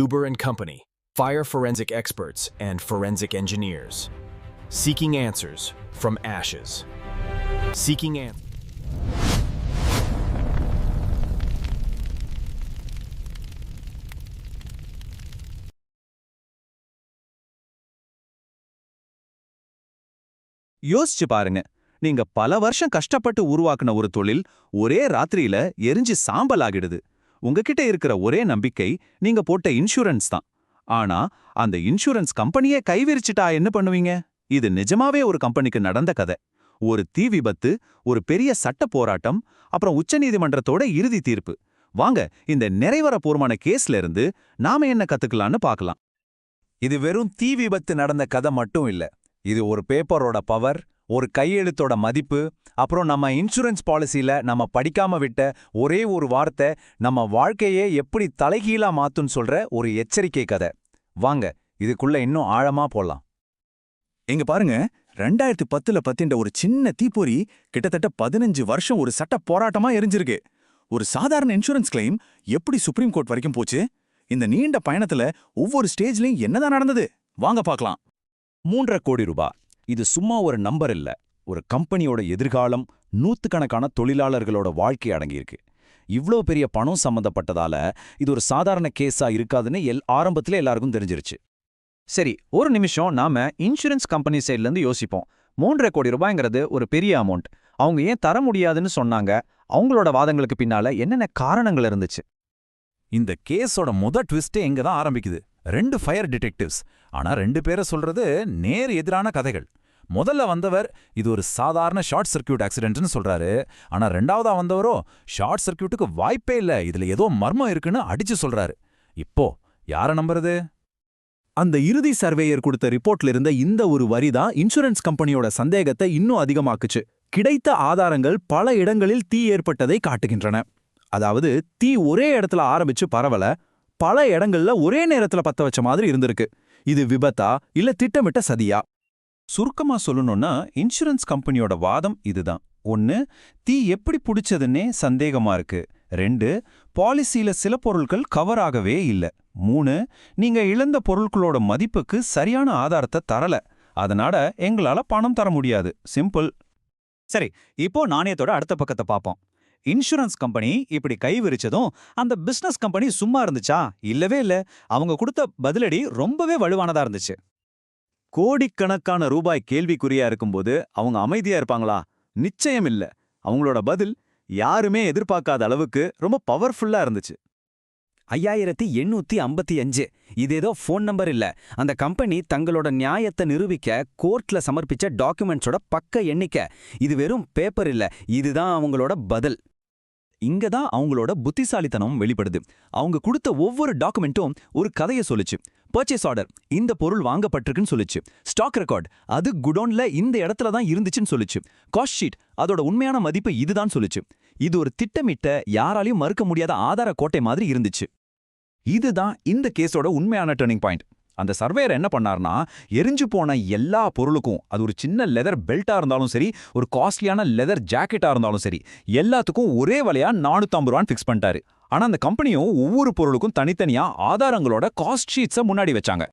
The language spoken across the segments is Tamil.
Zuber and Company, fire forensic experts and forensic engineers. Seeking answers from ashes. Seeking answers. யோசிச்சு பாருங்க நீங்க பல வருஷம் கஷ்டப்பட்டு உருவாக்குன ஒரு தொழில் ஒரே ராத்திரியில எரிஞ்சு சாம்பல் ஆகிடுது உங்ககிட்ட இருக்கிற ஒரே நம்பிக்கை நீங்க போட்ட இன்சூரன்ஸ் தான். ஆனா அந்த இன்சூரன்ஸ் கம்பெனியே கைவிரிச்சிட்டா என்ன பண்ணுவீங்க? இது நிஜமாவே ஒரு கம்பெனிக்கு நடந்த கதை. ஒரு தீ விபத்து ஒரு பெரிய சட்ட போராட்டம் அப்புறம் உச்சநீதிமன்றத்தோட இறுதி தீர்ப்பு. வாங்க இந்த நிறைவரப்பூர்வமான கேஸ்ல இருந்து நாம என்ன கத்துக்கலாம்னு பார்க்கலாம் இது வெறும் தீ விபத்து நடந்த கதை மட்டும் இல்ல. இது ஒரு பேப்பரோட பவர் ஒரு கையெழுத்தோட மதிப்பு அப்புறம் நம்ம இன்சூரன்ஸ் பாலிசியில் நம்ம படிக்காம விட்ட ஒரே ஒரு வார்த்தை நம்ம வாழ்க்கையே எப்படி தலைகீழா மாத்துன்னு சொல்ற ஒரு எச்சரிக்கை கதை. வாங்க இதுக்குள்ள இன்னும் ஆழமா போலாம். இங்க பாருங்க ரெண்டாயிரத்தி பத்துல பத்தின்ற ஒரு சின்ன தீப்பொறி கிட்டத்தட்ட பதினஞ்சு வருஷம் ஒரு சட்ட போராட்டமா எரிஞ்சிருக்கு. ஒரு சாதாரண இன்சூரன்ஸ் கிளைம் எப்படி சுப்ரீம் கோர்ட் வரைக்கும் போச்சு? இந்த நீண்ட பயணத்துல ஒவ்வொரு ஸ்டேஜ்லயும் என்னதான் நடந்தது? வாங்க பார்க்கலாம் மூன்றரை கோடி ரூபாய் இது சும்மா ஒரு நம்பர் இல்ல. ஒரு கம்பெனியோட எதிர்காலம் நூத்துக்கணக்கான தொழிலாளர்களோட வாழ்க்கை அடங்கியிருக்கு. இவ்ளோ பெரிய பணம் சம்பந்தப்பட்டதால இது ஒரு சாதாரண கேஸா இருக்காதுன்னு எல் ஆரம்பத்தில் எல்லாருக்கும் தெரிஞ்சிருச்சு. சரி ஒரு நிமிஷம் நாம இன்சூரன்ஸ் கம்பெனி சைட்லேருந்து யோசிப்போம். மூன்றரை கோடி ரூபாய்ங்கிறது ஒரு பெரிய அமௌண்ட். அவங்க ஏன் தர முடியாதுன்னு சொன்னாங்க. அவங்களோட வாதங்களுக்கு பின்னால என்னென்ன காரணங்கள் இருந்துச்சு? இந்த கேஸோட முத ட்விஸ்டே எங்க தான் ஆரம்பிக்குது. ரெண்டு ஃபயர் டிடெக்டிவ்ஸ் ஆனா ரெண்டு பேரை சொல்றது நேர் எதிரான கதைகள். முதல்ல வந்தவர் இது ஒரு சாதாரண ஷார்ட் சர்க்கியூட் ஆக்சிடென்ட்னு சொல்றாரு. ஆனா ரெண்டாவதா வந்தவரோ ஷார்ட் சர்க்கியூட்டுக்கு வாய்ப்பே இல்ல. இதுல ஏதோ மர்மம் இருக்குன்னு அடிச்சு சொல்றாரு. இப்போ யார நம்புறது? அந்த இறுதி சர்வேயர் கொடுத்த ரிப்போர்ட்ல இருந்த இந்த ஒரு வரி தான் இன்சூரன்ஸ் கம்பெனியோட சந்தேகத்தை இன்னும் அதிகமாக்குச்சு. கிடைத்த ஆதாரங்கள் பல இடங்களில் தீ ஏற்பட்டதை காட்டுகின்றன. அதாவது தீ ஒரே இடத்துல ஆரம்பிச்சு பரவல பல இடங்கள்ல ஒரே நேரத்துல பத்த வச்ச மாதிரி இருந்திருக்கு. இது விபத்தா இல்ல திட்டமிட்ட சதியா? சுருக்கமா சொல்லணும்னா இன்சூரன்ஸ் கம்பெனியோட வாதம் இதுதான். ஒன்னு தீ எப்படி புடிச்சதுன்னே சந்தேகமா இருக்கு. ரெண்டு பாலிசியில சில பொருட்கள் கவர் ஆகவே இல்ல. மூணு நீங்க இழந்த பொருட்களோட மதிப்புக்கு சரியான ஆதாரத்தை தரல. அதனால எங்களால பணம் தர முடியாது. சிம்பிள். சரி இப்போ நாணயத்தோட அடுத்த பக்கத்தை பார்ப்போம் இன்சூரன்ஸ் கம்பெனி இப்படி கை விரிச்சதும் அந்த பிசினஸ் கம்பெனி சும்மா இருந்துச்சா? இல்லவே இல்ல. அவங்க கொடுத்த பதிலடி ரொம்பவே வலுவானதா இருந்துச்சு. கோடிக்கணக்கான ரூபாய் கேள்விக்குறியா இருக்கும்போது அவங்க அமைதியா இருப்பாங்களா? நிச்சயம் இல்ல. அவங்களோட பதில் யாருமே எதிர்பார்க்காத அளவுக்கு ரொம்ப பவர்ஃபுல்லா இருந்துச்சு. ஐயாயிரத்தி எண்ணூத்தி ஐம்பத்தி அஞ்சு. இது ஏதோ ஃபோன் நம்பர் இல்ல. அந்த கம்பெனி தங்களோட நியாயத்தை நிரூபிக்க கோர்ட்ல சமர்ப்பிச்ச டாக்குமெண்ட்ஸோட பக்க எண்ணிக்கை. இது வெறும் பேப்பர் இல்ல. இதுதான் அவங்களோட பதில். இங்க தான் அவங்களோட புத்திசாலித்தனம் வெளிப்படுது. அவங்க கொடுத்த ஒவ்வொரு டாக்குமெண்ட்டும் ஒரு கதையை சொல்லுச்சு. பர்ச்சேஸ் ஆர்டர் இந்த பொருள் வாங்கப்பட்டிருக்குன்னு சொல்லுச்சு. ஸ்டாக் ரெக்கார்ட் அது குடோன்ல இந்த இடத்துல தான் இருந்துச்சுன்னு சொல்லுச்சு. காஸ்ட் ஷீட் அதோட உண்மையான மதிப்பு இதுதான் சொல்லுச்சு. இது ஒரு திட்டமிட்ட யாராலையும் மறுக்க முடியாத ஆதார கோட்டை மாதிரி இருந்துச்சு. இதுதான் இந்த கேஸோட உண்மையான டர்னிங் பாயிண்ட் அந்த சர்வேயர் என்ன பண்ணார்னா எரிஞ்சு போன எல்லா பொருளுக்கும் அது ஒரு சின்ன லெதர் பெல்ட்டா இருந்தாலும் சரி ஒரு காஸ்ட்லியான லெதர் ஜாக்கெட்டா இருந்தாலும் சரி எல்லாத்துக்கும் ஒரே விலையா நானூற்றம்பது ரூபான்னு ஃபிக்ஸ் பண்ணிட்டாரு. ஆனா அந்த கம்பெனியும் ஒவ்வொரு பொருளுக்கும் தனித்தனியா ஆதாரங்களோட காஸ்ட் ஷீட்ஸை முன்னாடி வச்சாங்க.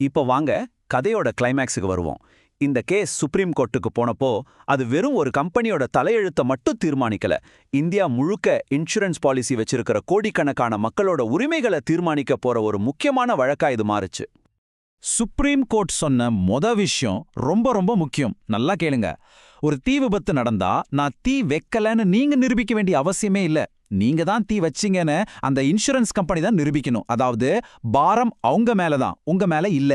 இப்போ வாங்க கதையோட கிளைமேக்ஸுக்கு வருவோம். இந்த கேஸ் சுப்ரீம் கோர்ட்டுக்கு போனப்போ அது வெறும் ஒரு கம்பெனியோட தலையெழுத்தை மட்டும் தீர்மானிக்கல. இந்தியா முழுக்க இன்சூரன்ஸ் பாலிசி வச்சிருக்கிற கோடிக்கணக்கான மக்களோட உரிமைகளை தீர்மானிக்க போற ஒரு முக்கியமான வழக்கா இது மாறுச்சு. சுப்ரீம் கோர்ட் சொன்ன மொத விஷயம் ரொம்ப ரொம்ப முக்கியம். நல்லா கேளுங்க. ஒரு தீ விபத்து நடந்தா நான் தீ வைக்கலன்னு நீங்க நிரூபிக்க வேண்டிய அவசியமே இல்ல. நீங்க தான் தீ வச்சீங்கன்னு அந்த இன்சூரன்ஸ் கம்பெனி தான் நிரூபிக்கணும். அதாவது பாரம் அவங்க மேல தான் உங்க மேல இல்ல.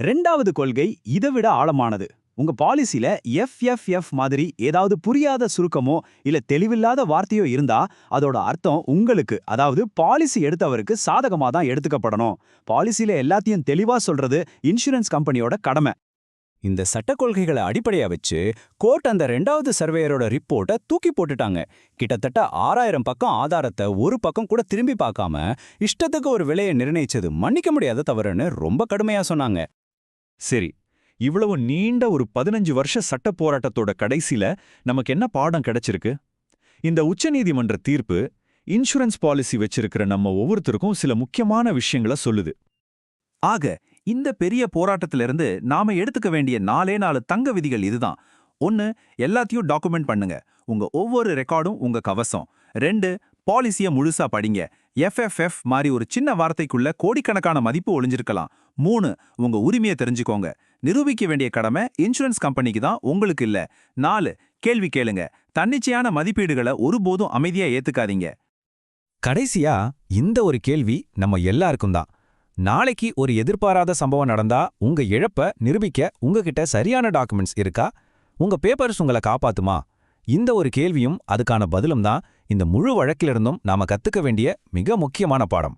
ரெண்டாவது கொள்கை இதைவிட ஆழமானது. உங்க பாலிசில எஃப்எஃப்எஃப் மாதிரி ஏதாவது புரியாத சுருக்கமோ இல்ல தெளிவில்லாத வார்த்தையோ இருந்தா அதோட அர்த்தம் உங்களுக்கு அதாவது பாலிசி எடுத்தவருக்கு சாதகமா தான் எடுத்துக்கப்படணும். பாலிசில எல்லாத்தையும் தெளிவா சொல்றது இன்சூரன்ஸ் கம்பெனியோட கடமை. இந்த சட்ட கொள்கைகளை அடிப்படையா வச்சு கோர்ட் அந்த ரெண்டாவது சர்வேயரோட ரிப்போர்ட்டை தூக்கி போட்டுட்டாங்க. கிட்டத்தட்ட ஆறாயிரம் பக்கம் ஆதாரத்தை ஒரு பக்கம் கூட திரும்பி பார்க்காம இஷ்டத்துக்கு ஒரு விலையை நிர்ணயிச்சது மன்னிக்க முடியாத தவறுன்னு ரொம்ப கடுமையா சொன்னாங்க. சரி இவ்வளவு நீண்ட ஒரு பதினஞ்சு வருஷ சட்ட போராட்டத்தோட கடைசில நமக்கு என்ன பாடம் கிடைச்சிருக்கு? இந்த உச்சநீதிமன்ற தீர்ப்பு இன்சூரன்ஸ் பாலிசி வச்சிருக்கிற நம்ம ஒவ்வொருத்தருக்கும் சில முக்கியமான விஷயங்களை சொல்லுது. ஆக இந்த பெரிய போராட்டத்திலிருந்து நாம எடுத்துக்க வேண்டிய நாலே நாலு தங்க விதிகள் இதுதான். ஒன்னு எல்லாத்தையும் டாக்குமெண்ட் பண்ணுங்க. உங்க ஒவ்வொரு ரெக்கார்டும் உங்க கவசம். ரெண்டு பாலிசிய முழுசா படிங்க. எஃப்எஃப்எஃப் மாதிரி ஒரு சின்ன வார்த்தைக்குள்ள கோடிக்கணக்கான மதிப்பு ஒளிஞ்சிருக்கலாம். மூணு உங்க உரிமையை தெரிஞ்சுக்கோங்க. நிரூபிக்க வேண்டிய கடமை இன்சூரன்ஸ் கம்பெனிக்கு தான் உங்களுக்கு இல்ல. நாலு கேள்வி கேளுங்க. தன்னிச்சையான மதிப்பீடுகளை ஒருபோதும் அமைதியா ஏத்துக்காதீங்க. கடைசியா இந்த ஒரு கேள்வி நம்ம எல்லாருக்கும் தான். நாளைக்கு ஒரு எதிர்பாராத சம்பவம் நடந்தா உங்க இழப்ப நிரூபிக்க உங்ககிட்ட சரியான டாக்குமெண்ட்ஸ் இருக்கா? உங்க பேப்பர்ஸ் உங்களை காப்பாத்துமா? இந்த ஒரு கேள்வியும் அதுக்கான பதிலும் தான் இந்த முழு வழக்கிலிருந்தும் நாம கத்துக்க வேண்டிய மிக முக்கியமான பாடம்.